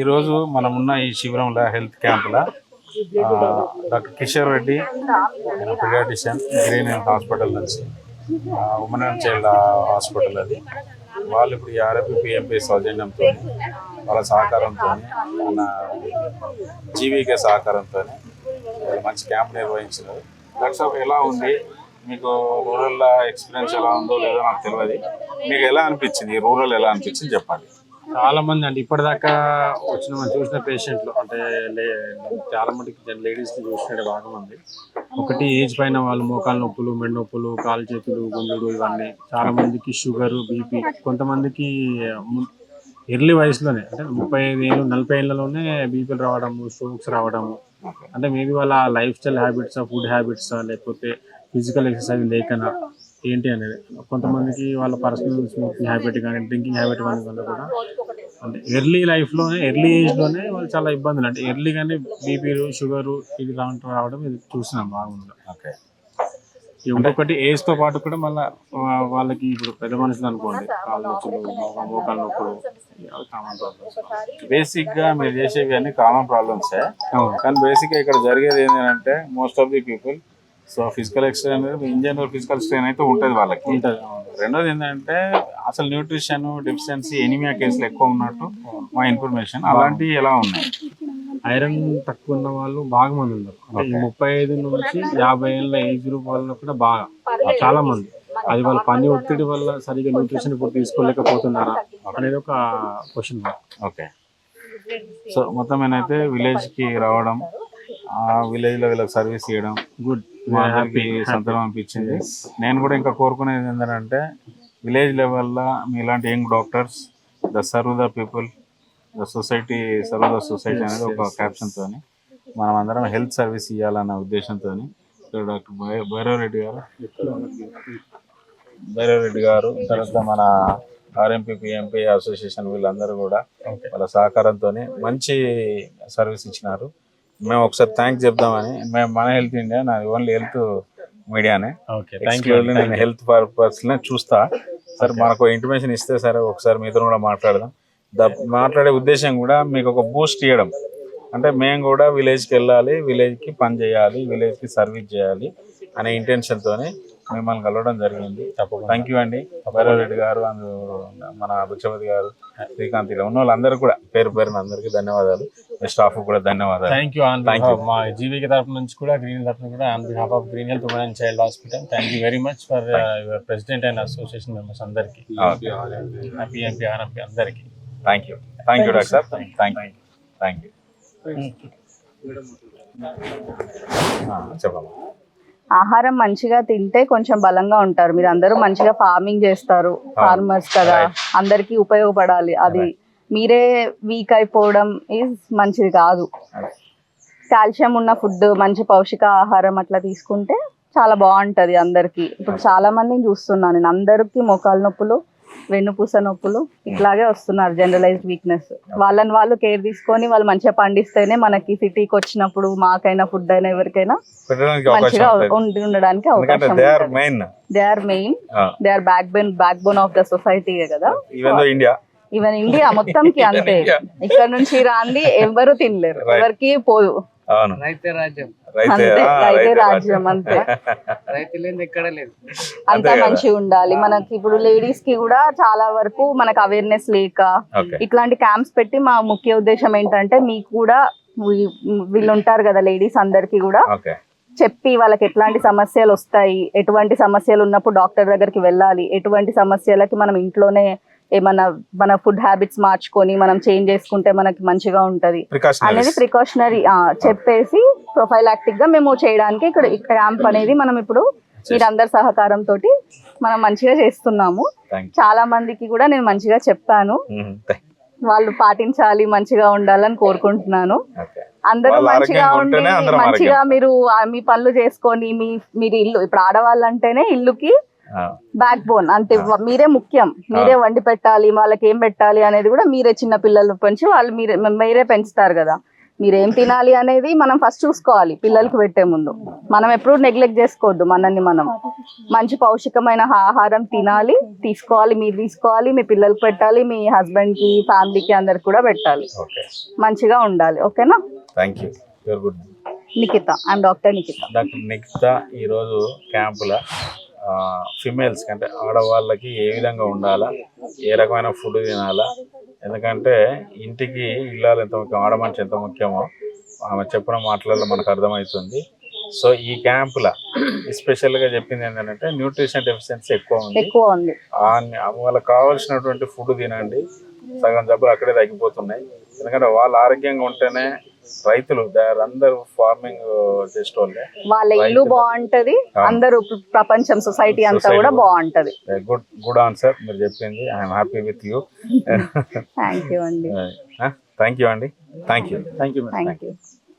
ఈరోజు మనం ఉన్న ఈ శిబిరంలో హెల్త్ క్యాంప్లో doctor Kishore Reddy paediatrician green health hospital నుంచి ఉమెన్ అండ్ చైల్డ్ హాస్పిటల్ అది. వాళ్ళు ఇప్పుడు ఈ ఆర్ఎంపీ పిఎంపీ సౌజన్యంతో వాళ్ళ సహకారంతో మన జీవీకే సహకారంతో మంచి క్యాంప్ నిర్వహించినారు. డాక్టర్ సాబ్ ఎలా ఉంది? మీకు రూరల్ ఎక్స్పీరియన్స్ ఎలా ఉందో లేదో నాకు తెలియదు. మీకు ఎలా అనిపించింది? రూరల్ ఎలా అనిపించింది చెప్పండి. చాలా మంది అండి. ఇప్పటిదాకా వచ్చిన మనం చూసిన పేషెంట్లు అంటే లే- చాలా మందికి లేడీస్ చూసినట్టు బాగా మంది ఒకటి ఏజ్ పైన వాళ్ళు మోకాలు నొప్పులు మెడ నొప్పులు కాలు చేతులు గుండెలు ఇవన్నీ చాలా మందికి షుగర్ బీపీ కొంతమందికి ఎర్లీ వయసులోనే అంటే ముప్పై ఐదు ఏళ్ళు నలభై ఏళ్ళలోనే బీపీలు రావడము స్ట్రోక్స్ రావడము. అంటే మేబీ వాళ్ళ lifestyle habits food habits లేకపోతే ఫిజికల్ ఎక్సర్సైజ్ లేకనా ఏంటి అనేది. కొంతమందికి వాళ్ళ పర్సనల్ స్మోకింగ్ హ్యాబిట్ కానీ డ్రింకింగ్ హ్యాబిట్ కానీ వల్ల కూడా అంటే ఎర్లీ లైఫ్లోనే ఎర్లీ ఏజ్లోనే వాళ్ళు చాలా ఇబ్బందులు. అంటే ఎర్లీగానే బీపీలు షుగరు ఇది లాంటి రావడం ఇది చూసినాం బాగుంది. ఓకే. ఇంకొకటి ఏజ్తో పాటు కూడా మళ్ళీ వాళ్ళకి ఇప్పుడు పెద్ద మనుషులు అనుకోండి కాళ్ళు నొప్పులు మో- మోకాలు నొప్పులు కామన్ ప్రాబ్లమ్స్ బేసిక్గా మీరు చేసేవి అన్ని కామన్ ప్రాబ్లమ్స్ కానీ బేసిక్గా ఇక్కడ జరిగేది ఏంటంటే most of the people so physical ఎక్స్ట్రెయిన్ in general physical strain అయితే ఉంటుంది వాళ్ళకి. రెండోది ఏంటంటే అసలు న్యూట్రిషన్ డెఫిషియన్సీ ఎనిమియా కేసులు ఎక్కువ ఉన్నట్టు మా ఇన్ఫర్మేషన్ అలాంటివి ఎలా ఉన్నాయి? ఐరన్ తక్కువ ఉన్న వాళ్ళు బాగా మంది ఉన్నారు. అంటే ముప్పై ఐదు నుంచి యాభై ఏళ్ళ ఏజ్ గ్రూప్ వాళ్ళు కూడా బాగా చాలా మంది. అది వాళ్ళ పని ఒత్తిడి వల్ల సరిగా న్యూట్రిషన్ ఇప్పుడు తీసుకోలేకపోతున్నారా అనేది ఒక క్వశ్చన్ ఓకే. సో మొత్తం నేనైతే విలేజ్కి రావడం ఆ విలేజ్లో వీళ్ళకి సర్వీస్ చేయడం. గుడ్ మా అందరికి సంతరం అనిపించింది. నేను కూడా ఇంకా కోరుకునేది ఏంటంటే విలేజ్ లెవెల్లో మీలాంటి young doctors the serve the people the society serve the society అనేది ఒక క్యాప్షన్తో మనం అందరం హెల్త్ సర్వీస్ ఇవ్వాలన్న ఉద్దేశంతో డాక్టర్ భైరవ్ రెడ్డి గారు భైరవ్ రెడ్డి గారు తర్వాత మన ఆర్ఎంపీ పిఎంపీ అసోసియేషన్ వీళ్ళందరూ కూడా వాళ్ళ సహకారంతో మంచి సర్వీస్ ఇచ్చినారు. మేము ఒకసారి థ్యాంక్స్ చెప్దామని మేము మన హెల్త్ ఇండియా నాది ఓన్లీ హెల్త్ మీడియానే. నేను హెల్త్ పర్పస్ చూస్తా. సార్ మనకు ఇంటిమేషన్ ఇస్తే సరే ఒకసారి మీతో కూడా మాట్లాడదాం. ద మాట్లాడే ఉద్దేశం కూడా మీకు ఒక బూస్ట్ ఇవ్వడం అంటే మేము కూడా విలేజ్కి వెళ్ళాలి విలేజ్కి పని చేయాలి విలేజ్కి సర్వీస్ చేయాలి అనే ఇంటెన్షన్తోనే మిమ్మల్ని కలవడం జరిగింది. థ్యాంక్ యూ అండి. భైరవ్ రెడ్డి గారు అందు మన భిక్షపతి గారు శ్రీకాంత్ ఇలా ఉన్న వాళ్ళందరూ కూడా పేరు పేరున అందరికీ ధన్యవాదాలు. మీ స్టాఫ్ కూడా ధన్యవాదాలు. Thank you on Thank you. మా జీవిక తరపు నుంచి కూడా గ్రీన్ తరఫున కూడా on behalf of green health women and child hospital thank you very much for your president and association members అందరికి. పిఎంపీ ఆర్ఎంపీ అందరికి. Thank you thank you doctor sir thank you thank you చెప్పమ్మా. ఆహారం మంచిగా తింటే కొంచెం బలంగా ఉంటారు. మీరు అందరూ మంచిగా ఫార్మింగ్ చేస్తారు. ఫార్మర్స్ కదా. అందరికీ ఉపయోగపడాలి. అది మీరే వీక్ అయిపోవడం ఈజ్ మంచిది కాదు. కాల్షియం ఉన్న ఫుడ్ మంచి పౌష్టిక ఆహారం అట్లా తీసుకుంటే చాలా బాగుంటది అందరికి. ఇప్పుడు చాలా మందిని చూస్తున్నాను నేను. అందరికి మోకాలు నొప్పులు వెన్నుపూస నొప్పులు ఇట్లాగే వస్తున్నారు జనరలైజ్డ్ వీక్నెస్ వాళ్ళని వాళ్ళు కేర్ తీసుకొని వాళ్ళు మంచిగా పండిస్తేనే మనకి సిటీకి వచ్చినప్పుడు మాకైనా ఫుడ్ అయినా ఎవరికైనా మంచిగా ఉండి ఉండడానికి అవకాశం they are main they are backbone backbone of the society కదా? ఇండియా ఈవెన్ ఇండియా మొత్తంకి అంతే. ఇక్కడ నుంచి రాంది ఎవరు తినలేరు. ఎవరికి పోదు. అవును. రైతే రాజ్యం. రైతే రాజ్యం అంతే. రైతు లేని ఎక్కడ లేదు. అంతా. మంచిగా ఉండాలి. మనకి ఇప్పుడు లేడీస్కి కూడా చాలా వరకు మనకు అవేర్నెస్ లేక ఇట్లాంటి క్యాంప్స్ పెట్టి మా ముఖ్య ఉద్దేశం ఏంటంటే మీకు కూడా వీళ్ళు ఉంటారు కదా లేడీస్ అందరికి కూడా ఓకే. చెప్పి వాళ్ళకి ఎట్లాంటి సమస్యలు వస్తాయి ఎటువంటి సమస్యలు ఉన్నప్పుడు డాక్టర్ దగ్గరికి వెళ్ళాలి ఎటువంటి సమస్యలకి మనం ఇంట్లోనే ఏమన్నా మన ఫుడ్ హ్యాబిట్స్ మార్చుకొని మనం చేంజ్ చేసుకుంటే మనకి మంచిగా ఉంటది. అనేది ప్రికాషనరీ చెప్పేసి ప్రొఫైలాక్టిక్గా మేము చేయడానికి ఇక్కడ క్యాంప్ అనేది మనం ఇప్పుడు మీరందరి సహకారంతో మనం మంచిగా చేస్తున్నాము. చాలా మందికి కూడా నేను మంచిగా చెప్పాను. వాళ్ళు పాటించాలి మంచిగా ఉండాలని కోరుకుంటున్నాను. అందరూ మంచిగా ఉండి మంచిగా మీరు మీ పనులు చేసుకొని మీ మీరు ఇల్లు ఇప్పుడు ఆడవాళ్ళు అంటేనే ఇల్లుకి బ్యాక్ బోన్ అంటే మీరే ముఖ్యం. మీరే వండి పెట్టాలి వాళ్ళకి ఏం పెట్టాలి అనేది కూడా మీరే చిన్న పిల్లల పెంచి వాళ్ళు మీరే మీరే పెంచుతారు కదా. మీరు ఏం తినాలి అనేది మనం ఫస్ట్ చూసుకోవాలి పిల్లలకి పెట్టే ముందు. మనం ఎప్పుడు నెగ్లెక్ట్ చేసుకోవద్దు మనల్ని మనం. మంచి పౌష్టికమైన ఆహారం తినాలి తీసుకోవాలి మీరు తీసుకోవాలి మీ పిల్లలకి పెట్టాలి మీ హస్బెండ్కి ఫ్యామిలీకి అందరికి కూడా పెట్టాలి. మంచిగా ఉండాలి. ఓకేనా? Nikhita. I'm doctor Nikhita. Doctor Nikhita ఈరోజు క్యాంపుల ఫిమేల్స్కి అంటే ఆడవాళ్ళకి ఏ విధంగా ఉండాలా? ఏ రకమైన ఫుడ్ తినాలా? ఎందుకంటే ఇంటికి ఇల్లాలు ఎంత ముఖ్యం ఆడమనిషి ఎంత ముఖ్యమో ఆమె చెప్పిన మాటలలో మనకు అర్థమవుతుంది. సో ఈ క్యాంపుల ఎస్పెషల్గా చెప్పింది ఏంటంటే న్యూట్రిషన్ డెఫిషియన్సీ ఎక్కువ ఉంది. ఎక్కువ ఉంది. వాళ్ళకి కావాల్సినటువంటి ఫుడ్ తినండి. సగం జబ్బులు అక్కడే తగ్గిపోతున్నాయి. ఎందుకంటే వాళ్ళు ఆరోగ్యంగా ఉంటేనే రైతులు అందరూ ఫార్మింగ్ చేసేటోళ్ళే వాళ్ళ. ఇల్లు బాగుంటది అందరూ ప్ర- ప్రపంచం సొసైటీ అంతా కూడా. బాగుంటది. గుడ్ గుడ్ ఆన్సర్ మీరు చెప్పింది. I'm happy with you thank you అండి. థ్యాంక్ యూ అండి. Thank you thank you thank you